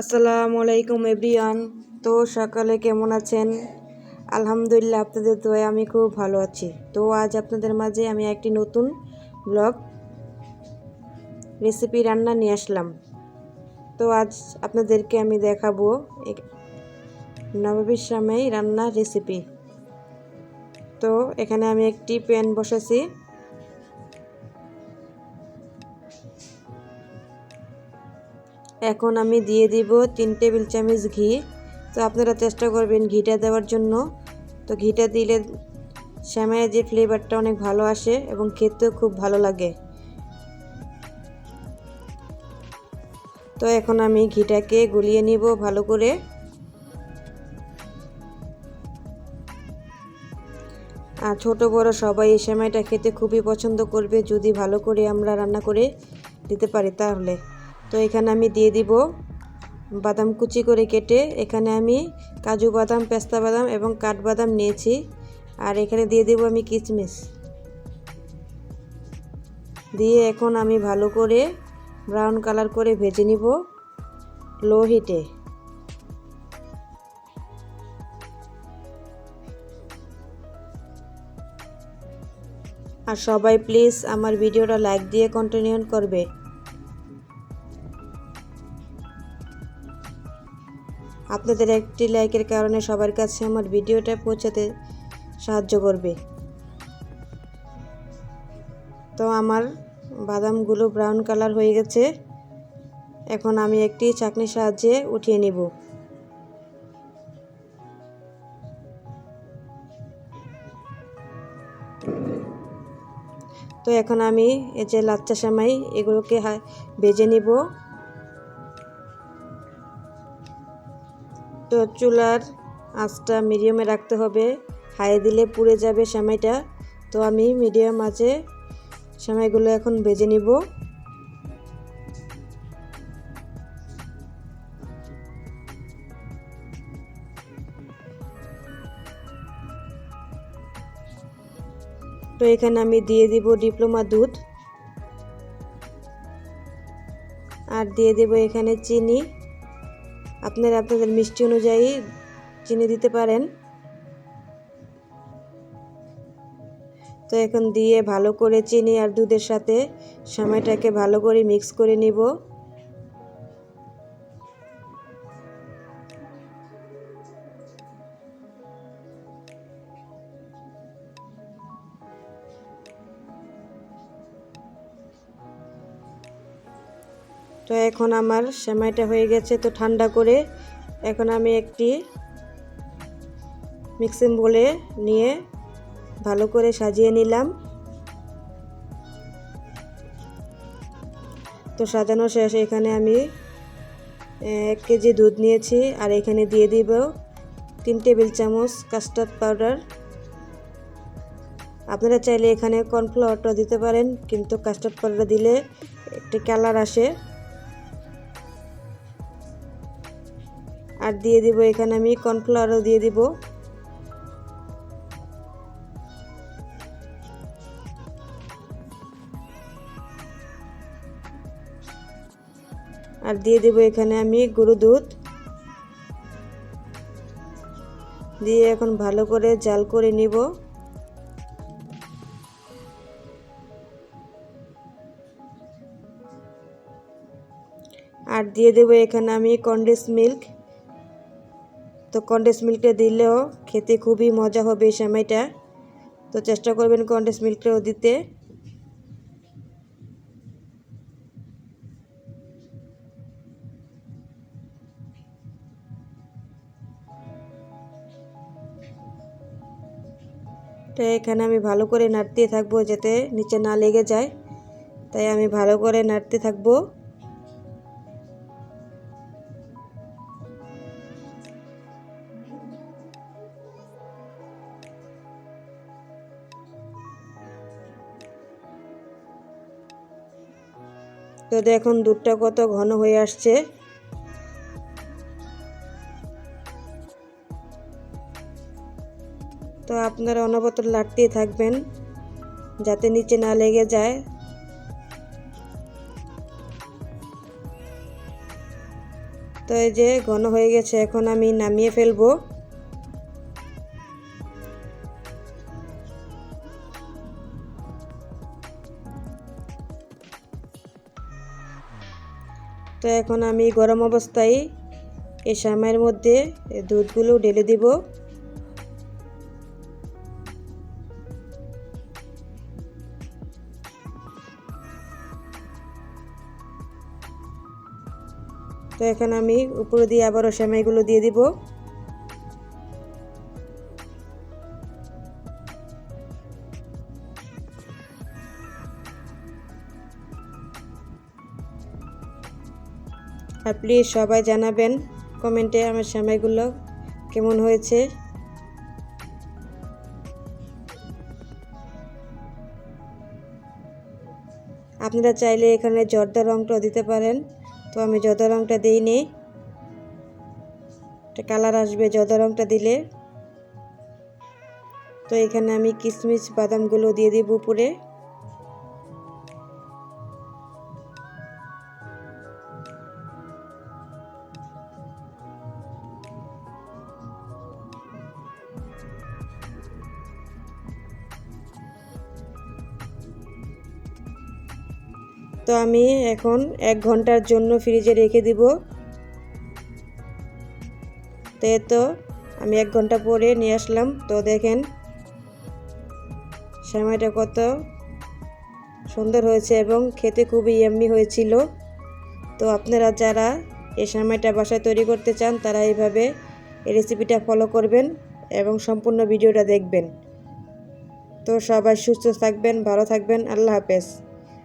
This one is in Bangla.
আসসালামু আলাইকুম এভরিওয়ান তো সকালে কেমন আছেন? আলহামদুলিল্লাহ, আপনাদের দোয়ায় আমি খুব ভালো আছি। তো আজ আপনাদের মাঝে আমি একটি নতুন ব্লগ রেসিপি রান্না নিয়ে আসলাম। তো আজ আপনাদেরকে আমি দেখাবো সামাই রান্নার রেসিপি। তো এখানে আমি একটি প্যান বসাছি এখন আমি দিয়ে দিব তিন টেবিল চামচ ঘি। তো আপনারা চেষ্টা করবেন ঘিটা দেওয়ার জন্য। তো ঘিটা দিলে শ্যামাইয়ের যে ফ্লেভারটা অনেক ভালো আসে এবং খেতেও খুব ভালো লাগে। তো এখন আমি ঘিটাকে গুলিয়ে নিব ভালো করে। আর ছোট বড় সবাই এই সেমাইটা খেতে খুবই পছন্দ করবে। যদি ভালো করে আমরা রান্না করে দিতে পারি তাহলে। তো এখানে আমি দিয়ে দিব বাদাম কুচি করে কেটে, এখানে আমি কাজু বাদাম, পেস্তা বাদাম এবং কাঠবাদাম নিয়েছি। আর এখানে দিয়ে দেব আমি কিচমিচ দিয়ে এখন আমি ভালো করে ব্রাউন কালার করে ভেজে নিব লো হিটে। আর সবাই প্লিজ আমার ভিডিওটা লাইক দিয়ে কন্টিনিউ করবে। আপনাদের একটি লাইকের কারণে সবার কাছে আমার ভিডিওটা পৌঁছাতে সাহায্য করবে। তো আমার বাদামগুলো ব্রাউন কালার হয়ে গেছে। এখন আমি একটি চাকনির সাহায্যে উঠিয়ে নিব। তো এখন আমি এই যে লাচ্চা সামাই, এগুলোকে ভেজে নিব। তো চুলার আঁচটা মিডিয়ামে রাখতে হবে। হাই দিলে পুড়ে যাবে সেমাইটা। তো আমি মিডিয়াম আঁচে সেমাইগুলো এখন ভেজে নিব। তো এখানে আমি দিয়ে দিব ডিপ্লোমা দুধ। আর দিয়ে দেব এখানে চিনি। আপনারা আপনাদের মিষ্টি অনুযায়ী চিনি দিতে পারেন। তো এখন দিয়ে ভালো করে চিনি আর দুধের সাথে সময়টাকে ভালো করে মিক্স করে নিব। তো এখন আমার সেমাইটা হয়ে গেছে, তো ঠান্ডা করে এখন আমি একটি মিক্সিং বলে নিয়ে ভালো করে সাজিয়ে নিলাম। তো সাজানো শেষ, এখানে আমি এক কেজি দুধ নিয়েছি আর এখানে দিয়ে দিব তিন টেবিল চামচ কাস্টার্ড পাউডার আপনারা চাইলে এখানে কর্নফ্লাওয়ারটা দিতে পারেন, কিন্তু কাস্টার্ড পাউডার দিলে একটি কালার আসে। আর দিয়ে দিব এখানে আমি কর্নফ্লাওয়ারও দিয়ে দিব। আর দিয়ে দেব এখানে আমি গরু দুধ। দিয়ে এখন ভালো করে জাল করে নিব। আর দিয়ে দেব এখানে আমি কন্ডেন্স মিল্ক। তো কন্ডেন্স মিল্কটা দিলেও খেতে খুবই মজা হবে এই সময়টা। তো চেষ্টা করবেন কন্ডেন্স মিল্কটাও দিতে। তো এখানে আমি ভালো করে নাড়তে থাকব যাতে নিচে না লেগে যায়। তাই আমি ভালো করে নাড়তে থাকব। তো দেখুন, দুধটা কত ঘন হয়ে আসছে। তো আপনারা অনবত লাড়তেই থাকবেন, যাতে নিচে না লেগে যায়। তো এই যে ঘন হয়ে গেছে, এখন আমি নামিয়ে ফেলব। তো এখন আমি গরম অবস্থায় এই সময়ের মধ্যে দুধগুলো ঢেলে দিব। তো এখন আমি উপরে দিয়ে আবারও সেমাইগুলো দিয়ে দিব। আর প্লিজ সবাই জানাবেন কমেন্টে আমার সেমাইগুলো কেমন হয়েছে। আপনারা চাইলে এখানে জর্দা রঙটাও দিতে পারেন, তো আমি জর্দা রঙটা দিইনি। একটা কালার আসবে জর্দা রঙটা দিলে। তো এখানে আমি কিশমিশ বাদামগুলো দিয়ে দিব উপরে। তো আমি এখন এক ঘণ্টার জন্য ফ্রিজে রেখে দিব। তো তো, আমি এক ঘণ্টা পরে নিয়ে আসলাম। তো দেখেন, সময়টা কত সুন্দর হয়েছে এবং খেতে খুবই এমনি হয়েছিল। তো আপনারা যারা এই সময়টা বাসায় তৈরি করতে চান, তারা এইভাবে এই রেসিপিটা ফলো করবেন এবং সম্পূর্ণ ভিডিওটা দেখবেন। তো সবাই সুস্থ থাকবেন, ভালো থাকবেন, আল্লাহ হাফেজ।